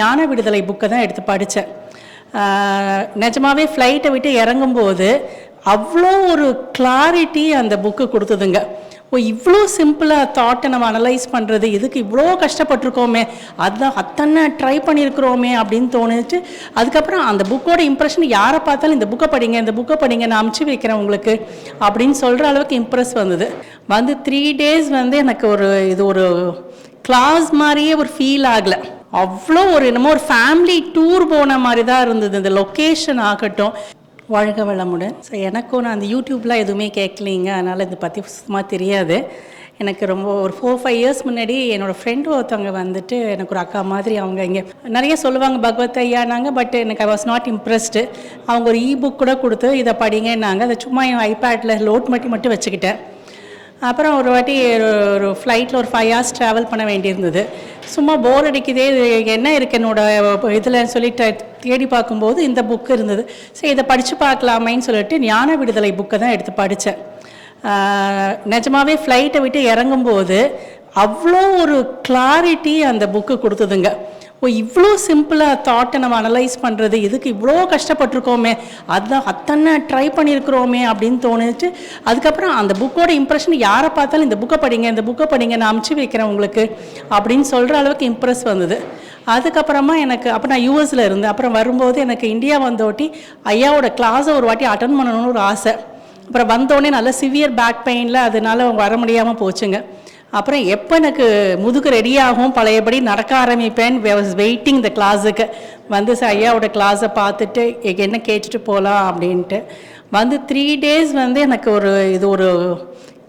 ஞான விடுதலை புக்கை தான் எடுத்து படித்தேன் நிஜமாவே ஃப்ளைட்டை விட்டு இறங்கும்போது அவ்வளோ ஒரு கிளாரிட்டி அந்த புக்கு கொடுத்ததுங்க. ஓ இவ்வளோ சிம்பிளாக தாட்டை நம்ம அனலைஸ் பண்ணுறது இதுக்கு இவ்வளோ கஷ்டப்பட்டிருக்கோமே அதுதான் அத்தனை ட்ரை பண்ணியிருக்கிறோமே அப்படின்னு தோணுச்சு. அதுக்கப்புறம் அந்த புக்கோட இம்ப்ரெஷன் யாரை பார்த்தாலும் இந்த புக்கை படிங்க இந்த புக்கை படிங்க நான் அமுச்சு வைக்கிறேன் உங்களுக்கு அப்படின்னு சொல்கிற அளவுக்கு இம்ப்ரெஸ் வந்தது. வந்து த்ரீ டேஸ் வந்து எனக்கு ஒரு இது ஒரு கிளாஸ் மாதிரியே ஒரு ஃபீல் ஆகலை. அவ்வளோ ஒரு என்னமோ ஒரு ஃபேமிலி டூர் போன மாதிரி தான் இருந்தது. இந்த லொக்கேஷன் ஆகட்டும். வாழ்க வளமுடன். ஸோ எனக்கும் நான் அந்த யூடியூப்லாம் எதுவுமே கேட்கலிங்க அதனால் இதை பற்றி சுத்தமாக தெரியாது. எனக்கு ரொம்ப ஒரு ஃபோர் ஃபைவ் இயர்ஸ் முன்னாடி என்னோடய ஃப்ரெண்டு ஒருத்தவங்க வந்துட்டு எனக்கு ஒரு அக்கா மாதிரி அவங்க இங்கே நிறைய சொல்லுவாங்க பகவத் ஐயானாங்க பட் எனக்கு ஐ வாஸ் நாட் இம்ப்ரெஸ்டு அவங்க ஒரு இ புக் கூட கொடுத்து இதை படிங்கன்னாங்க. அதை சும்மா என் ஐபேடில் லோட் மட்டும் மட்டும் வச்சுக்கிட்டேன். அப்புறம் ஒரு வாட்டி ஒரு- ஒரு ஃப்ளைட்டில் ஒரு ஃபைவ் ஹவர்ஸ் ட்ராவல் பண்ண வேண்டியிருந்தது. சும்மா போர் அடிக்குதே என்ன இருக்கு என்னோட இதில் சொல்லிட்டு தேடி பார்க்கும்போது இந்த புக்கு இருந்தது. சரி இதை படித்து பார்க்கலாமேன்னு சொல்லிட்டு ஞான விடுதலை புக்கை தான் எடுத்து படித்தேன் நிஜமாவே ஃப்ளைட்டை விட்டு இறங்கும்போது அவ்வளோ ஒரு கிளாரிட்டி அந்த புக்கு கொடுத்ததுங்க. ஓ இவ்வளோ சிம்பிளாக தாட்டை நம்ம அனலைஸ் பண்ணுறது இதுக்கு இவ்வளோ கஷ்டப்பட்டிருக்கோமே? அதுதான் அத்தனை ட்ரை பண்ணியிருக்கிறோமே அப்படின்னு தோணுச்சு. அதுக்கப்புறம் அந்த புக்கோட இம்ப்ரெஷன் யாரை பார்த்தாலும் இந்த புக்கை படிங்க இந்த புக்கை படிங்க நான் அமுச்சு வைக்கிறேன் உங்களுக்கு அப்படின்னு சொல்கிற அளவுக்கு இம்ப்ரெஸ் வந்தது. அதுக்கப்புறமா எனக்கு அப்போ நான் யூஎஸில் இருந்தேன். அப்புறம் வரும்போது எனக்கு இந்தியா வந்தோட்டி ஐயாவோட கிளாஸை ஒரு வாட்டி அட்டன் பண்ணணும்னு ஒரு ஆசை. அப்புறம் வந்தோடனே நல்ல சிவியர் பேக் பெயினில் அதனால வர முடியாமல் போச்சுங்க. அப்புறம் எப்போ எனக்கு முதுகு ரெடியாகும் பழையபடி நடக்க ஆரம்பிப்பேன். வாஸ் வெயிட்டிங் த கிளாஸுக்கு வந்து ஐயாவோட கிளாஸை பார்த்துட்டு என்ன கேட்டுட்டு போகலாம் அப்படின்ட்டு. வந்து த்ரீ டேஸ் வந்து எனக்கு ஒரு இது ஒரு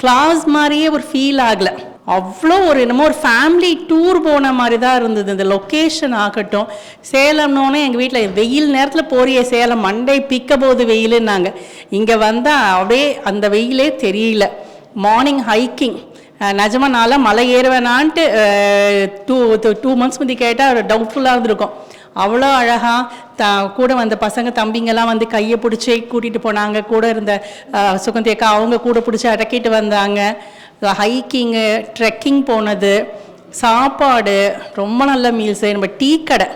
கிளாஸ் மாதிரியே ஒரு ஃபீல் ஆகலை. அவ்வளோ ஒரு என்னமோ ஒரு ஃபேமிலி டூர் போன மாதிரி தான் இருந்தது. இந்த லொக்கேஷன் ஆகட்டும். சேலம்னோடனே எங்கள் வீட்டில் வெயில் நேரத்தில் போறிய சேலம். மண்டை பிக்க போது வெயிலுன்னாங்க. இங்கே வந்தால் அப்படியே அந்த வெயிலே தெரியல. மார்னிங் ஹைக்கிங் நிஜமாக நாளாக மலை ஏறுவேனான்ட்டு டூ டூ மந்த்ஸ் முந்தி கேட்டால் டவுட்ஃபுல்லாக இருந்திருக்கும். அவ்வளோ அழகாக த கூட வந்த பசங்க தம்பிங்கெல்லாம் வந்து கையை பிடிச்சி கூட்டிகிட்டு போனாங்க. கூட இருந்த சுகந்தேக்கா சுகந்தி அக்கா அவங்க கூட பிடிச்சி அடக்கிட்டு வந்தாங்க. ஹைக்கிங்கு ட்ரெக்கிங் போனது சாப்பாடு ரொம்ப நல்ல மீல்ஸு நம்ம டீ கடை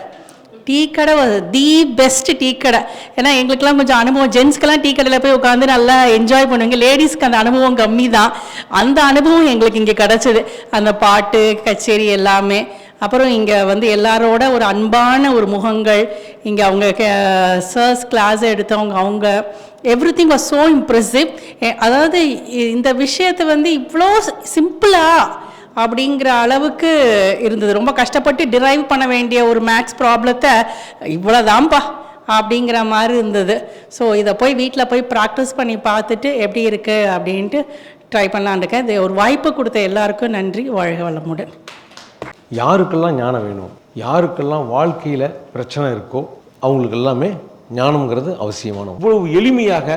டீ கடை தி பெஸ்ட் டீ கடை ஏன்னா எங்களுக்கெல்லாம் கொஞ்சம் அனுபவம். ஜென்ஸ்க்கெல்லாம் டீ கடையில் போய் உட்காந்து நல்லா என்ஜாய் பண்ணுவீங்க. லேடிஸ்க்கு அந்த அனுபவம் கம்மி தான் அந்த அனுபவம் எங்களுக்கு இங்கே கிடச்சிது. அந்த பாட்டு கச்சேரி எல்லாமே. அப்புறம் இங்கே வந்து எல்லாரோட ஒரு அன்பான ஒரு முகங்கள். இங்கே அவங்க சர்ஸ் கிளாஸ் எடுத்தவங்க அவங்க everything was so impressive அதாவது இந்த விஷயத்தை வந்து இவ்வளோ சிம்பிளாக அப்படிங்கிற அளவுக்கு இருந்தது. ரொம்ப கஷ்டப்பட்டு டிரைவ் பண்ண வேண்டிய ஒரு மேக்ஸ் ப்ராப்ளத்தை இவ்வளோதான்ப்பா அப்படிங்கிற மாதிரி இருந்தது. ஸோ இதை போய் வீட்டில் போய் ப்ராக்டிஸ் பண்ணி பார்த்துட்டு எப்படி இருக்குது அப்படின்ட்டு ட்ரை பண்ணலான்ருக்கேன் இது ஒரு வாய்ப்பு கொடுத்த எல்லாருக்கும் நன்றி. வாழ்க வளமுடன். யாருக்கெல்லாம் ஞானம் வேணும் யாருக்கெல்லாம் வாழ்க்கையில் பிரச்சனை இருக்கோ அவங்களுக்கு எல்லாமே ஞானம்ங்கிறது அவசியமான இவ்வளவு எளிமையாக